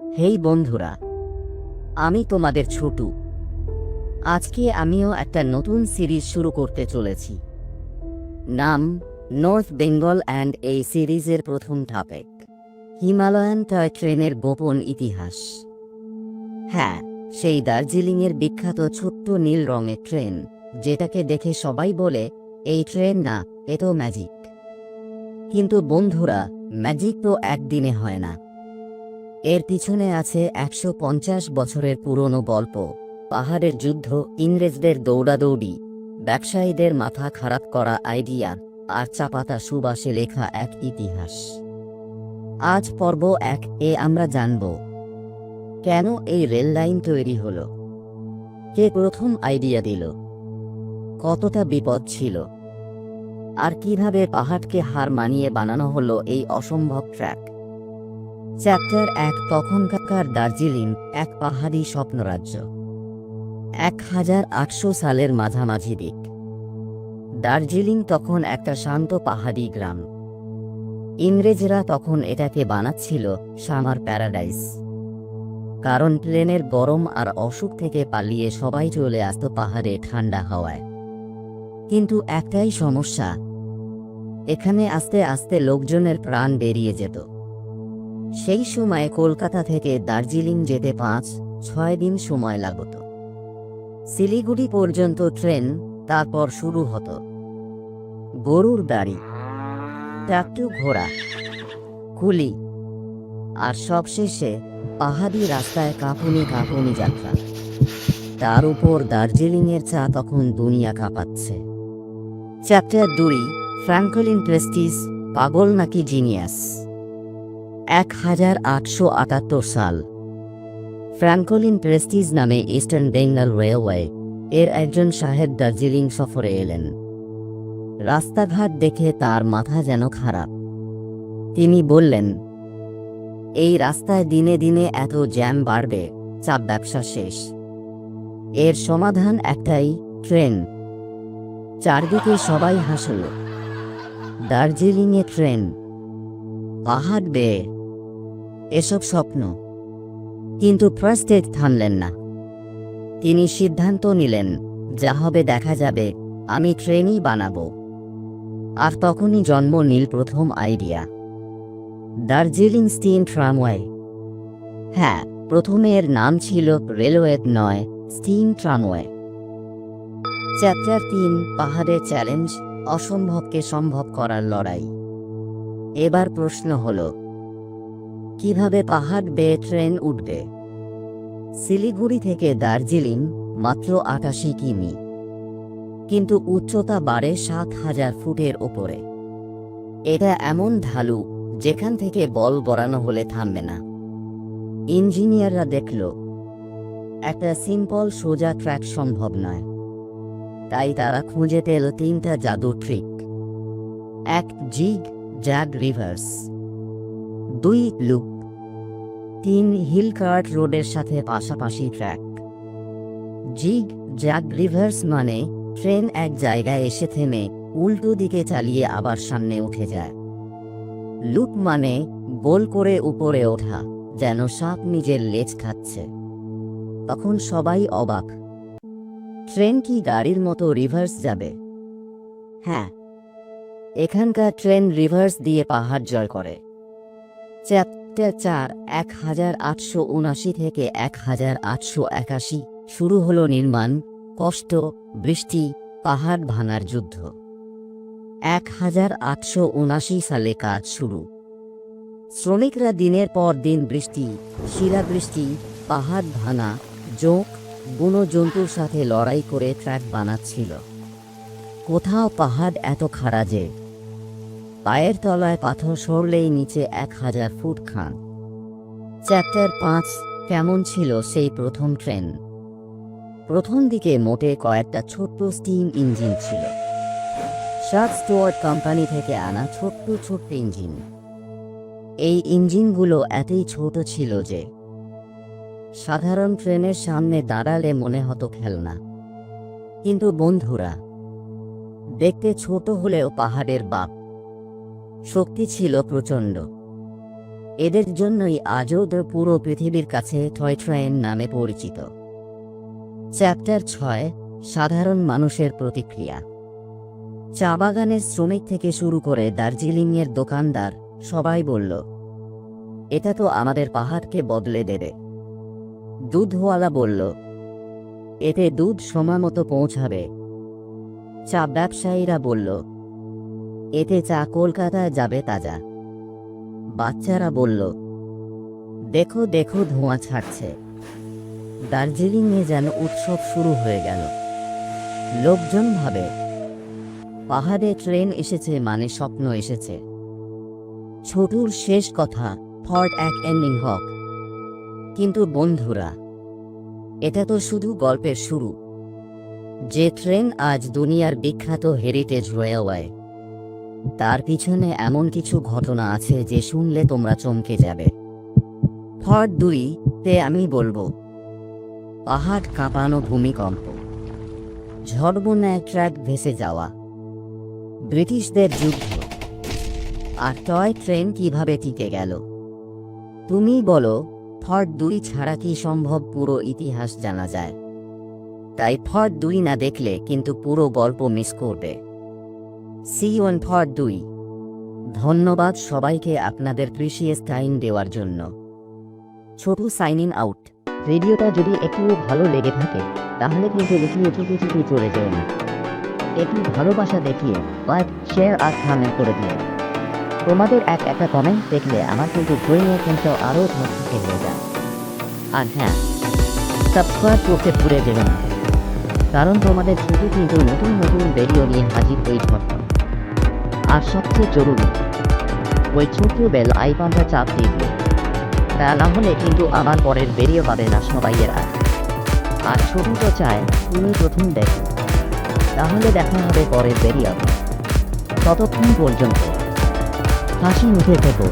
হেই বন্ধুরা, আমি তোমাদের ছোটু। আজকে আমিও একটা নতুন সিরিজ শুরু করতে চলেছি। নাম নর্থ বেঙ্গল অ্যান্ড এই সিরিজের প্রথম টপিক হিমালয়ান টয় ট্রেনের গোপন ইতিহাস। হ্যাঁ সেই দার্জিলিংয়ের বিখ্যাত ছোট্ট নীল রঙের ট্রেন যেটাকে দেখে সবাই বলে, এই ট্রেন না, এ তো ম্যাজিক কিন্তু বন্ধুরা ম্যাজিক তো একদিনে হয় না। এর পিছনে আছে একশো পঞ্চাশ বছরের পুরনো গল্প। পাহাড়ের যুদ্ধ, ইংরেজদের দৌড়াদৌড়ি, ব্যবসায়ীদের মাথা খারাপ করা আইডিয়া, আর চাপাতা সুবাসে লেখা এক ইতিহাস। আজ পর্ব এক, এ আমরা জানব। কেন এই রেল লাইন তৈরি হলো? কে প্রথম আইডিয়া দিল? কতটা বিপদ ছিল? আর কীভাবে পাহাড়কে হার মানিয়ে বানানো হলো এই অসম্ভব ট্র্যাক? চ্যাপ্টার এক, তখনকার দার্জিলিং, এক পাহাড়ি স্বপ্নরাজ্য। এক হাজার আটশো সালের মাঝামাঝি দিক। দার্জিলিং তখন একটা শান্ত পাহাড়ি গ্রাম। ইংরেজরা তখন এটাকে বানাচ্ছিল সামার প্যারাডাইস। কারণ প্লেনের গরম আর অসুখ থেকে পালিয়ে সবাই চলে আসত পাহাড়ে ঠান্ডা হাওয়ায়। কিন্তু একটাই সমস্যা, এখানে আস্তে আস্তে লোকজনের প্রাণ বেরিয়ে যেত। সেই সময় কলকাতা থেকে দার্জিলিং যেতে পাঁচ, ছয় দিন সময় লাগত। শিলিগুড়ি পর্যন্ত ট্রেন তারপর শুরু হতো। গরুর গাড়ি টাকটু ঘোড়া, কুলি, আর সবশেষে পাহাড়ি রাস্তায় কাঁপুনি কাঁপুনি যাত্রা। তার উপর দার্জিলিংয়ের চা তখন দুনিয়া কাঁপাচ্ছে। চ্যাপ্টার দুই, ফ্র্যাঙ্কলিন প্রেস্টিস পাগল নাকি জিনিয়াস? এক হাজার আটশো আটাত্তর সাল। ফ্র্যাঙ্কলিন প্রেস্টিজ নামে ইস্টার্ন বেঙ্গল রেলওয়ে এর একজন সাহেব দার্জিলিং সফরে এলেন। রাস্তাঘাট দেখে তার মাথা যেন খারাপ। তিনি বললেন, এই রাস্তায় দিনে দিনে এত জ্যাম বাড়বে, চাপ ব্যবসা শেষ। এর সমাধান একটাই, ট্রেন। চারদিকে সবাই হাসল। দার্জিলিংয়ে ট্রেন। পাহাড় বেয়ে এসব স্বপ্ন। কিন্তু ফার্স্টে থামলেন না। তিনি সিদ্ধান্ত নিলেন, যা হবে দেখা যাবে, আমি ট্রেনই বানাবো। আর তখনই জন্ম নীল প্রথম আইডিয়া। Darjeeling steam tramway. হ্যাঁ প্রথমে এর নাম ছিল রেলওয়ে নয় স্টিম ট্রামওয়ে। চ্যাপ্টার তিন পাহাড়ের চ্যালেঞ্জ, অসম্ভবকে সম্ভব করার লড়াই। এবার প্রশ্ন হলো কীভাবে পাহাড় বেয়ে ট্রেন উঠবে? শিলিগুড়ি থেকে দার্জিলিং, মাত্র আটাশি কিমি। কিন্তু উচ্চতা বাড়ে সাত হাজার ফুটের ওপরে। এটা এমন ঢালু, যেখান থেকে বল বরানো হলে থামবে না। ইঞ্জিনিয়াররা দেখল, একটা সিম্পল সোজা ট্র্যাক সম্ভব নয়। তাই তারা খুঁজে পেল তিনটা জাদু ট্রিক। এক জিগ জ্যাগ রিভার্স। দুই লুপ তিন হিলকার্ট রোডের সাথে পাশাপাশি ট্র্যাক। জিগ জ্যাগ রিভার্স মানে ট্রেন এক জায়গায় এসে থেমে উল্টো দিকে চালিয়ে আবার সামনে উঠে যায়। লুপ মানে গোল করে উপরে ওঠা, যেন সাপ নিজের লেজ খাচ্ছে। তখন সবাই অবাক। ট্রেন কি গাড়ির মতো রিভার্স যাবে? হ্যাঁ। এখানকার ট্রেন রিভার্স দিয়ে পাহাড় জয় করে। চ্যাপ্টার চার এক হাজার আটশো উনাশি থেকে এক হাজার আটশো একাশি শুরু হলো নির্মাণ, কষ্ট, বৃষ্টি, পাহাড় ভাঙার যুদ্ধ। এক হাজার আটশো উনাশি সালে কাজ শুরু। শ্রমিকরা দিনের পর দিন বৃষ্টি, শিলাবৃষ্টি, পাহাড় ভাঙা, জোঁক বুনো জন্তুর সাথে লড়াই করে ট্র্যাক বানাচ্ছিল। কোথাও পাহাড় এত খাড়া যে পায়ের তলায় পাথর সরলেই নিচে এক হাজার ফুট খান। চ্যাপ্টার পাঁচ, কেমন ছিল সেই প্রথম ট্রেন প্রথম দিকে মোটে কয়েকটা ছোট্ট স্টিম ইঞ্জিন ছিল। শার্ট স্টোয়ার কোম্পানি থেকে আনা ছোট্ট ছোট্ট ইঞ্জিন এই ইঞ্জিনগুলো এতই ছোট ছিল যে সাধারণ ট্রেনের সামনে দাঁড়ালে মনে হতো খেলনা। কিন্তু বন্ধুরা, দেখতে ছোট হলেও পাহাড়ের বাপ শক্তি ছিল প্রচণ্ড। এদের জন্যই আজও তো পুরো পৃথিবীর কাছে টয় ট্রেন নামে পরিচিত। চ্যাপ্টার ছয়, সাধারণ মানুষের প্রতিক্রিয়া। চা বাগানের শ্রমিক থেকে শুরু করে দার্জিলিংয়ের দোকানদার সবাই বলল, এটা তো আমাদের পাহাড়কে বদলে দেবে। দুধওয়ালা বলল, এতে দুধ সময় মতো পৌঁছাবে। চা ব্যবসায়ীরা বলল এতে চা কলকাতায় যাবে তাজা। বাচ্চারা বলল, দেখো দেখো, ধোঁয়া ছাড়ছে। দার্জিলিংয়ে যেন উৎসব শুরু হয়ে গেল। লোকজন ভাবে, পাহাড়ে ট্রেন এসেছে মানে স্বপ্ন এসেছে। ছোটুর শেষ কথা থট এক এন্ডিং হক। কিন্তু বন্ধুরা, এটা তো শুধু গল্পের শুরু। যে ট্রেন আজ দুনিয়ার বিখ্যাত হেরিটেজ রেলওয়ে তার পিছনে এমন কিছু ঘটনা আছে যে শুনলে তোমরা চমকে যাবে। থট দুই, তে আমি বলব। পাহাড় কাঁপানো ভূমিকম্প। ঝড়বন্যায় ট্র্যাক ভেসে যাওয়া। ব্রিটিশদের যুদ্ধ। আর টয় ট্রেন কীভাবে টিকে গেল? তুমি বলো থর্ড দুই ছাড়া কি সম্ভব পুরো ইতিহাস জানা যায়? তাই থর্ড দুই না দেখলে কিন্তু পুরো গল্প মিস করবে। সি ওয়ান থর্ড দুই। ধন্যবাদ সবাইকে আপনাদের প্রিসিয়াস টাইম দেওয়ার জন্য। ছোট সাইন ইন আউট ভিডিওটা যদি একটু ভালো লেগে থাকে, তাহলে কিন্তু লিখিয়ে চুপি চুপি চলে যেও না। একটু ভালোবাসা দেখিয়ে লাইক শেয়ার আর কমেন্ট করে দিও। তোমাদের এক একটা কমেন্ট দেখলে আমার কিন্তু ড্রয়িংয়ে কিন্তু আরও ধরতে হয়ে যায়। আর হ্যাঁ সাবস্ক্রাইব করতে ভুলে যেও না। কারণ তোমাদের শুধু কিন্তু নতুন নতুন ভিডিও নিয়ে হাজির হয়ে থাকতাম আর সবচেয়ে জরুরি। ওই ছোট্ট বেল আইকনটা চাপ দিও তা না হলে কিন্তু আমার পরের বেরিয়ে পাবে না সবাইয়েরা। আর আর ছবি তো চায় তুমি প্রথম দেখ। তাহলে দেখা হবে পরের বেরিয়ে ততক্ষণ পর্যন্ত। হাসি মুখে থেকো।